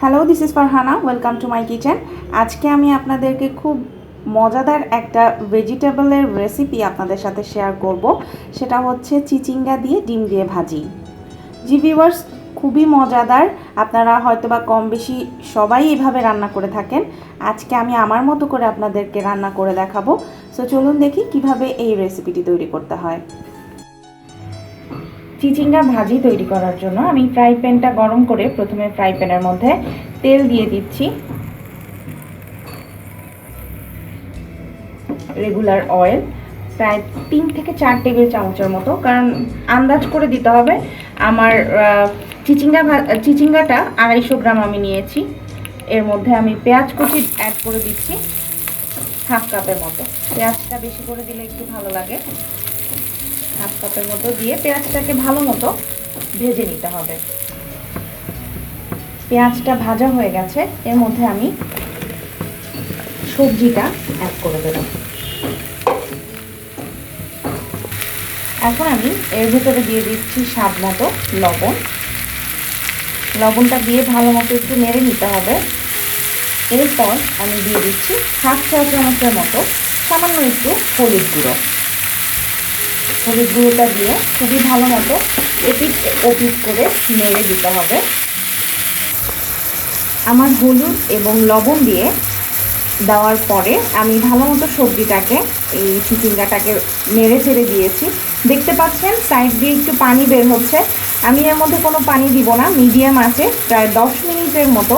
Hello this is Farhana welcome to my kitchen আজকে আমি আপনাদেরকে খুব মজাদার একটা ভেজিটেবলের রেসিপি আপনাদের সাথে শেয়ার করব। সেটা হচ্ছে চিচিঙ্গা দিয়ে ডিম দিয়ে ভাজি। জি ভিউয়ার্স খুবই মজাদার। আপনারা হয়তোবা কম বেশি সবাই এভাবে রান্না করে থাকেন। আজকে আমি আমার মতো করে আপনাদেরকে রান্না করে দেখাবো। সো চলুন দেখি কীভাবে এই রেসিপিটি তৈরি করতে হয়। চিচিঙ্গা ভাজি তৈরি করার জন্য আমি ফ্রাই প্যানটা গরম করে প্রথমে ফ্রাই প্যানের মধ্যে তেল দিয়ে দিচ্ছি। রেগুলার অয়েল প্রায় তিন থেকে চার টেবিল চামচের মতো, কারণ আন্দাজ করে দিতে হবে। আমার চিচিঙ্গা ভা, চিচিঙ্গাটা আড়াইশো গ্রাম আমি নিয়েছি। এর মধ্যে আমি পেঁয়াজ কুচি অ্যাড করে দিচ্ছি, হাফ কাপের মতো। পেঁয়াজটা বেশি করে দিলে একটু ভালো লাগে। হাফ কাপের মতো দিয়ে পেঁয়াজটাকে ভালো মতো ভেজে নিতে হবে। পেঁয়াজটা ভাজা হয়ে গেছে, এর মধ্যে আমি সবজিটা অ্যাড করে দেব। এখন আমি এর ভেতরে দিয়ে দিচ্ছি স্বাদ মতো লবণ। লবণটা দিয়ে ভালো মতো একটু নেড়ে নিতে হবে। এরপর আমি দিয়ে দিচ্ছি হাফ চা চামচের মতো সামান্য একটু হলুদ গুঁড়ো। হলুদ গুঁড়োটা দিয়ে খুবই ভালো মতো এপিট ওপিট করে নেড়ে দিতে হবে। আমার হলুদ এবং লবণ দিয়ে দেওয়ার পরে আমি ভালো মতো সবজিটাকে, এই চিচিঙ্গাটাকে নেড়ে চেড়ে দিয়েছি। দেখতে পাচ্ছেন সাইড দিয়ে একটু পানি বের হচ্ছে। আমি এর মধ্যে কোনো পানি দিব না মিডিয়াম আছে। প্রায় দশ মিনিটের মতো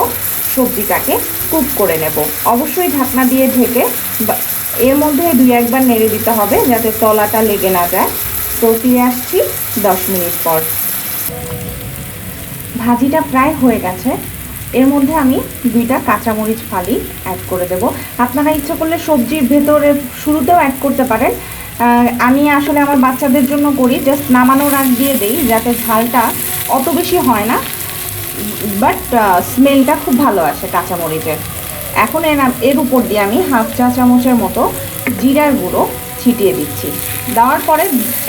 সবজিটাকে কুক করে নেব। অবশ্যই ঢাকনা দিয়ে ঢেকে এর মধ্যে দুই একবার নেড়ে দিতে হবে যাতে তলাটা লেগে না যায়। তো ফিরে আসছি দশ মিনিট পর। ভাজিটা প্রায় হয়ে গেছে। এর মধ্যে আমি দুইটা কাঁচামরিচ ফালি অ্যাড করে দেব। আপনারা ইচ্ছা করলে সবজির ভেতরে শুরুতেও অ্যাড করতে পারেন। আমি আসলে আমার বাচ্চাদের জন্য করি জাস্ট নামানোর আগ দিয়ে দেই যাতে ঝালটা অত বেশি হয় না। বাট স্মেলটা খুব ভালো আসে কাঁচামরিচের। এখন এর এর উপর দিয়ে আমি হাফ চা চামচের মতো জিরার গুঁড়ো ছিটিয়ে দিচ্ছি। দেওয়ার পরে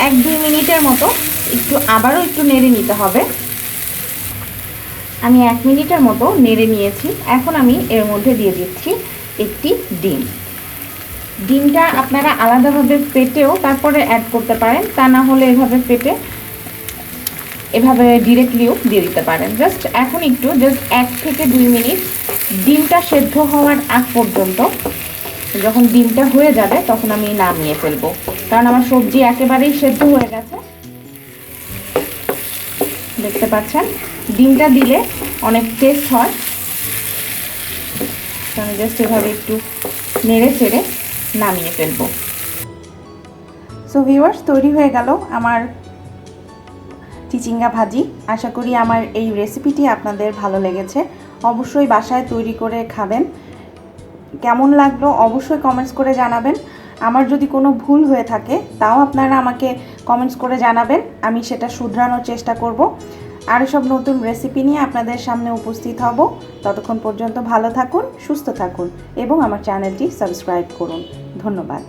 এক দুই মিনিটের মতো একটু আবারও একটু নেড়ে নিতে হবে। আমি এক মিনিটের মতো নেড়ে নিয়েছি। এখন আমি এর মধ্যে দিয়ে দিচ্ছি একটি ডিম। ডিমটা আপনারা আলাদাভাবে পেটেও তারপরে অ্যাড করতে পারেন। তা না হলে এভাবে পেটে এভাবে ডিরেক্টলিও দিয়ে দিতে পারেন। জাস্ট এখন একটু জাস্ট এক থেকে দুই মিনিট ডিমটা সেদ্ধ হওয়ার আগ পর্যন্ত, যখন ডিমটা হয়ে যাবে, তখন আমি নামিয়ে ফেলব। কারণ আমার সবজি একেবারেই সেদ্ধ হয়ে গেছে। দেখতে পাচ্ছেন? ডিমটা দিলে অনেক টেস্ট হয়। আমি জাস্ট এভাবে একটু নেড়ে চেড়ে নামিয়ে ফেলব। সো ভিউয়ার্স তৈরি হয়ে গেল আমার চিচিঙ্গা ভাজি। আশা করি আমার এই রেসিপিটি আপনাদের ভালো লেগেছে। অবশ্যই বাসায় তৈরি করে খাবেন। কেমন লাগল অবশ্যই কমেন্টস করে জানাবেন। আমার যদি কোনো ভুল হয়ে থাকে, তাও আপনারা আমাকে কমেন্টস করে জানাবেন। আমি সেটা শুধরানোর চেষ্টা করব। আরও সব নতুন রেসিপি নিয়ে আপনাদের সামনে উপস্থিত হব। ততক্ষণ পর্যন্ত ভালো থাকুন, সুস্থ থাকুন এবং আমার চ্যানেলটি সাবস্ক্রাইব করুন। ধন্যবাদ।